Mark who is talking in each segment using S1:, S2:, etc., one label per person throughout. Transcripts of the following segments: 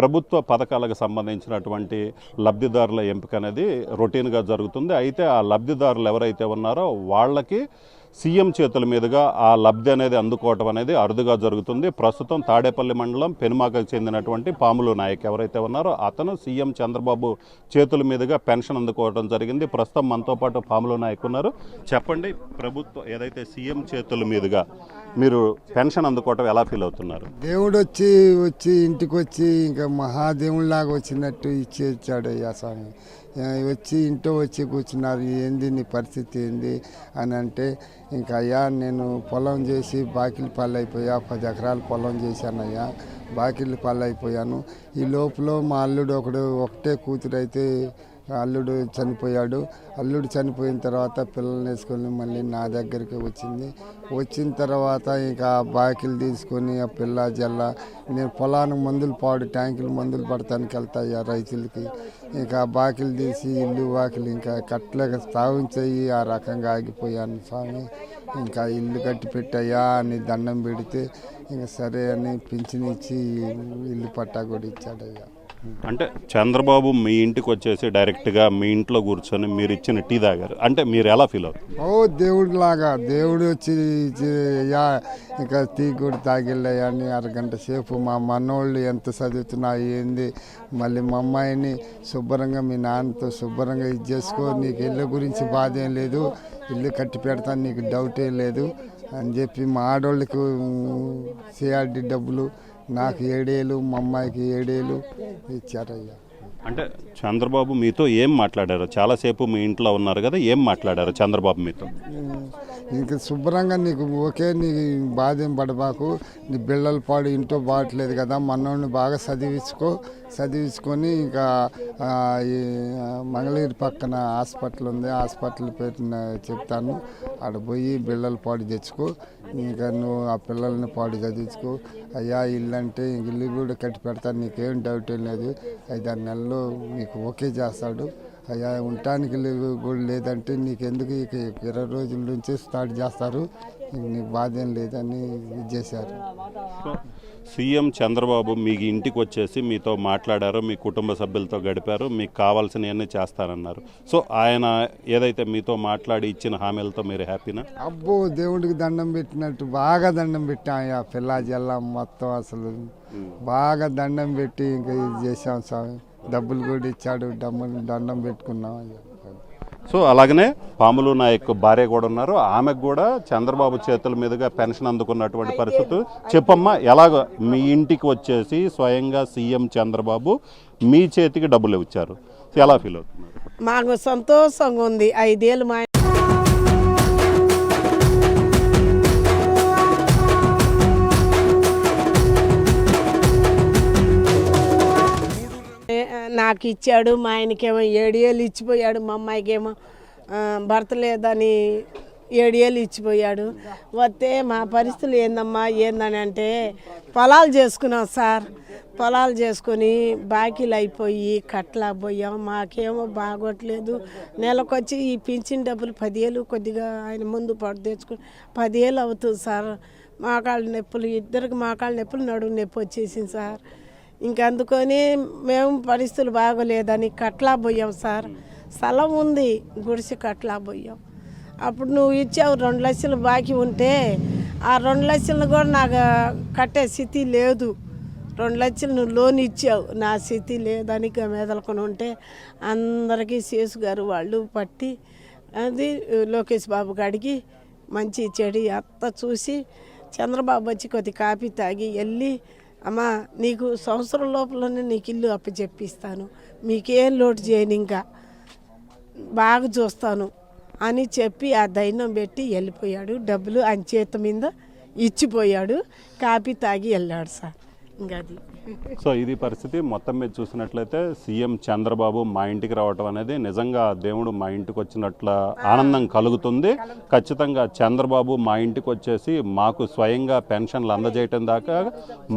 S1: ప్రభుత్వ పథకాలకు సంబంధించినటువంటి లబ్ధిదారుల ఎంపిక అనేది రొటీన్గా జరుగుతుంది. అయితే ఆ లబ్ధిదారులు ఎవరైతే ఉన్నారో వాళ్ళకి సీఎం చేతుల మీదుగా ఆ లబ్ధి అనేది అందుకోవటం అనేది అరుదుగా జరుగుతుంది. ప్రస్తుతం తాడేపల్లి మండలం పెనుమాకకు చెందినటువంటి పాములు నాయక్ ఎవరైతే ఉన్నారో అతను సీఎం చంద్రబాబు చేతుల మీదుగా పెన్షన్ అందుకోవడం జరిగింది. ప్రస్తుతం మనతో పాటు పాములు నాయక్ ఉన్నారు. చెప్పండి ప్రభుత్వం ఏదైతే సీఎం చేతుల మీదుగా మీరు పెన్షన్ అందుకోవటం ఎలా ఫీల్ అవుతున్నారు?
S2: దేవుడు వచ్చి వచ్చి ఇంటికి వచ్చి ఇంకా మహాదేవునిలాగా వచ్చినట్టు ఇచ్చి ఇచ్చాడు అయ్యా స్వామి. వచ్చి ఇంట్లో వచ్చి కూర్చున్నారు ఏంది నీ పరిస్థితి ఏంది అని అంటే ఇంకా అయ్యా నేను పొలం చేసి బాకిలి పళ్ళు అయిపోయా పది ఎకరాలు పొలం చేశానయ్యా బాకిలి పళ్ళు అయిపోయాను. ఈ లోపల మా అల్లుడు ఒకడు ఒకటే కూతురు అయితే అల్లుడు చనిపోయాడు. అల్లుడు చనిపోయిన తర్వాత పిల్లల్ని వేసుకొని మళ్ళీ నా దగ్గరికి వచ్చింది. వచ్చిన తర్వాత ఇంకా బాకిలు బాకీలు తీసుకొని ఆ పిల్ల జల్ల నేను పొలానికి మందులు పాడు ట్యాంకులు మందులు పడటానికి వెళ్తాయి రైతులకి. ఇంకా బాకిలు బాకీలు తీసి ఇల్లు వాకిలు ఇంకా కట్టలేక స్థాపించాయి ఆ రకంగా ఆగిపోయాను స్వామి. ఇంకా ఇల్లు కట్టి పెట్టాయా అని దండం పెడితే ఇంకా సరే అని పింఛన్ ఇచ్చి ఇల్లు పట్టా కూడా ఇచ్చాడయ్యా.
S1: అంటే చంద్రబాబు మీ ఇంటికి వచ్చేసి డైరెక్ట్గా మీ ఇంట్లో కూర్చొని మీరు ఇచ్చిన టీ తాగారు. అంటే మీరు ఎలా ఫీల్ అవుతారు?
S2: ఓ దేవుడు లాగా దేవుడు వచ్చి యా ఇంకా టీ కూడా తాగిళ్ళయ్యా అని అరగంట సేపు మా మనోళ్ళు ఎంత చదువుతున్నా ఏంది మళ్ళీ మా అమ్మాయిని శుభ్రంగా మీ నాన్నతో శుభ్రంగా ఇది చేసుకో నీకు ఇల్లు గురించి బాధ ఏం లేదు ఇల్లు కట్టి పెడతాను నీకు డౌట్ ఏం లేదు అని చెప్పి మా ఆడోళ్ళకి సిఆర్డి డబ్బులు నాకు ఏడేలు మా అమ్మాయికి ఏడేలు ఇచ్చారయ్యా
S1: అంటే చంద్రబాబు మీతో ఏం మాట్లాడారు? చాలాసేపు మీ ఇంట్లో ఉన్నారు కదా ఏం మాట్లాడారు చంద్రబాబు మీతో?
S2: ఇంక శుభ్రంగా నీకు ఓకే నీ బాధ ఏం పడబాకు. నీ బిళ్ళల పాడు ఇంట్లో బాగట్లేదు కదా మనోడిని బాగా చదివించుకో చదివించుకొని ఇంకా ఈ మంగళగిరి పక్కన హాస్పిటల్ ఉంది హాస్పిటల్ పేరు చెప్తాను. ఆడ పోయి బిళ్ళల పాడు తెచ్చుకో. ఇంకా నువ్వు ఆ పిల్లల్ని పాడు చదివించుకో. అయ్యా ఇల్లు అంటే ఇల్లు కూడా కట్టి పెడతాను నీకేం డౌట్ ఏం లేదు. ఐదారు నెలలు నీకు ఓకే చేస్తాడు. అయ్యా ఉండటానికి కూడా లేదంటే నీకెందుకు ఇక ఇరవై రోజుల నుంచి స్టార్ట్ చేస్తారు. నీకు బాధ ఏం లేదని ఇది చేశారు.
S1: సీఎం చంద్రబాబు మీ ఇంటికి వచ్చేసి మీతో మాట్లాడారు మీ కుటుంబ సభ్యులతో గడిపారు మీకు కావాల్సినవన్నీ చేస్తానన్నారు సో ఆయన ఏదైతే మీతో మాట్లాడి ఇచ్చిన హామీలతో మీరు హ్యాపీనా?
S2: అబ్బో దేవుడికి దండం పెట్టినట్టు బాగా దండం పెట్టాం అయ్యా పిల్ల మొత్తం అసలు. బాగా దండం పెట్టి ఇంకా ఇది చేసాం స్వామి. డబ్బులు కూడా ఇచ్చాడు డబ్బులు దండం పెట్టుకున్నాం అయ్యా.
S1: సో అలాగనే పాములు నాయక్ భార్య కూడా ఉన్నారు. ఆమెకు కూడా చంద్రబాబు చేతుల మీదుగా పెన్షన్ అందుకున్నటువంటి పరిస్థితి. చెప్పమ్మా ఎలాగ మీ ఇంటికి వచ్చేసి స్వయంగా సీఎం చంద్రబాబు మీ చేతికి డబ్బులు ఇచ్చారు. ఎలా ఫీల్ అవుతున్నారు
S3: మాకు సంతోషంగా ఉంది. ఐదేళ్ళు మా నాకు ఇచ్చాడు మా ఆయనకేమో ఏడు ఏళ్ళు ఇచ్చిపోయాడు మా అమ్మాయికేమో భర్త లేదని ఏడు ఇచ్చిపోయాడు. వస్తే మా పరిస్థితులు ఏందమ్మా ఏందని అంటే పొలాలు చేసుకున్నాం సార్. పొలాలు చేసుకొని బాకీలు అయిపోయి కట్టలేకపోయాం. మాకేమో బాగోట్లేదు. నెలకొచ్చి ఈ పింఛన్ డబ్బులు పదివేలు కొద్దిగా ఆయన ముందు పడు తెచ్చుకుని పదివేలు అవుతుంది సార్. మోకాళ్ళ నొప్పులు ఇద్దరికి మోకాళ్ళ నొప్పులు నడుము నొప్పి వచ్చేసింది సార్. ఇంక అందుకొని మేము పరిస్థితులు బాగోలేదని కట్లా పోయాం సార్. స్థలం ఉంది గుడిసి కట్లా పోయాం. అప్పుడు నువ్వు ఇచ్చావు రెండు లక్షలు బాకీ ఉంటే ఆ రెండు లక్షలు కూడా నాకు కట్టే స్థితి లేదు. రెండు లక్షలు నువ్వు లోన్ ఇచ్చావు నా స్థితి లేదని ఇక మెదలుకొని ఉంటే అందరికీ శేషు గారు వాళ్ళు పట్టి అది లోకేష్ బాబు గాడికి మంచి చెడు అత్త చూసి చంద్రబాబు వచ్చి కొద్ది కాపీ తాగి వెళ్ళి అమ్మా నీకు సంవత్సరం లోపలనే నీకు ఇల్లు అప్పచెప్పిస్తాను. మీకేం లోటు చేయను ఇంకా. బాగా చూస్తాను అని చెప్పి ఆ ధైర్యం పెట్టి వెళ్ళిపోయాడు. డబ్బులు ఆయన మీద ఇచ్చిపోయాడు. కాపీ తాగి వెళ్ళాడు సార్. అది.
S1: సో ఇది పరిస్థితి. మొత్తం మీద చూసినట్లయితే సీఎం చంద్రబాబు మా ఇంటికి రావటం అనేది నిజంగా దేవుడు మా ఇంటికి వచ్చినట్ల ఆనందం కలుగుతుంది. ఖచ్చితంగా చంద్రబాబు మా ఇంటికి వచ్చేసి మాకు స్వయంగా పెన్షన్లు అందజేయటం దాకా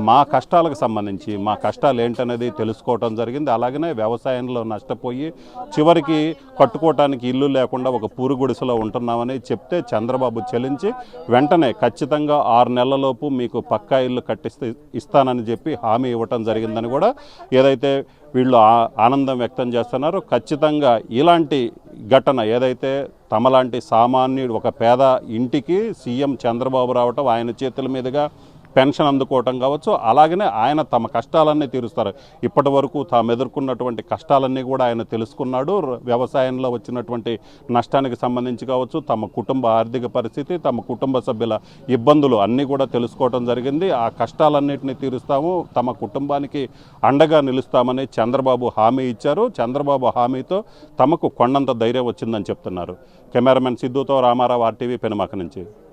S1: మా కష్టాలకు సంబంధించి మా కష్టాలు ఏంటనేది తెలుసుకోవటం జరిగింది. అలాగనే వ్యవసాయంలో నష్టపోయి చివరికి కట్టుకోవటానికి ఇల్లు లేకుండా ఒక పూరు గుడిసెలో ఉంటున్నామని చెప్తే చంద్రబాబు చెల్లించి వెంటనే ఖచ్చితంగా ఆరు నెలలలోపు మీకు పక్కా ఇల్లు కట్టిస్తే ఇస్తానని చెప్పి హామీ ఇవ్వటం జరిగిందని కూడా ఏదైతే వీళ్ళు ఆ- ఆనందం వ్యక్తం చేస్తున్నారో ఖచ్చితంగా ఇలాంటి ఘటన ఏదైతే తమలాంటి సామాన్యుడు ఒక పేద ఇంటికి సీఎం చంద్రబాబు రావటం ఆయన చేతుల మీదుగా పెన్షన్ అందుకోవటం కావచ్చు అలాగనే ఆయన తమ కష్టాలన్నీ తీరుస్తారు. ఇప్పటి వరకు తాము ఎదుర్కొన్నటువంటి కష్టాలన్నీ కూడా ఆయన తెలుసుకున్నాడు. వ్యవసాయంలో వచ్చినటువంటి నష్టానికి సంబంధించి కావచ్చు తమ కుటుంబ ఆర్థిక పరిస్థితి తమ కుటుంబ సభ్యుల ఇబ్బందులు అన్నీ కూడా తెలుసుకోవటం జరిగింది. ఆ కష్టాలన్నింటినీ తీరుస్తాము తమ కుటుంబానికి అండగా నిలుస్తామని చంద్రబాబు హామీ ఇచ్చారు. చంద్రబాబు హామీతో తమకు కొండంత ధైర్యం వచ్చిందని చెప్తున్నారు. కెమెరామెన్ సిద్ధుతో రామారావు ఆర్టీవీ పెనుమాక నుంచి.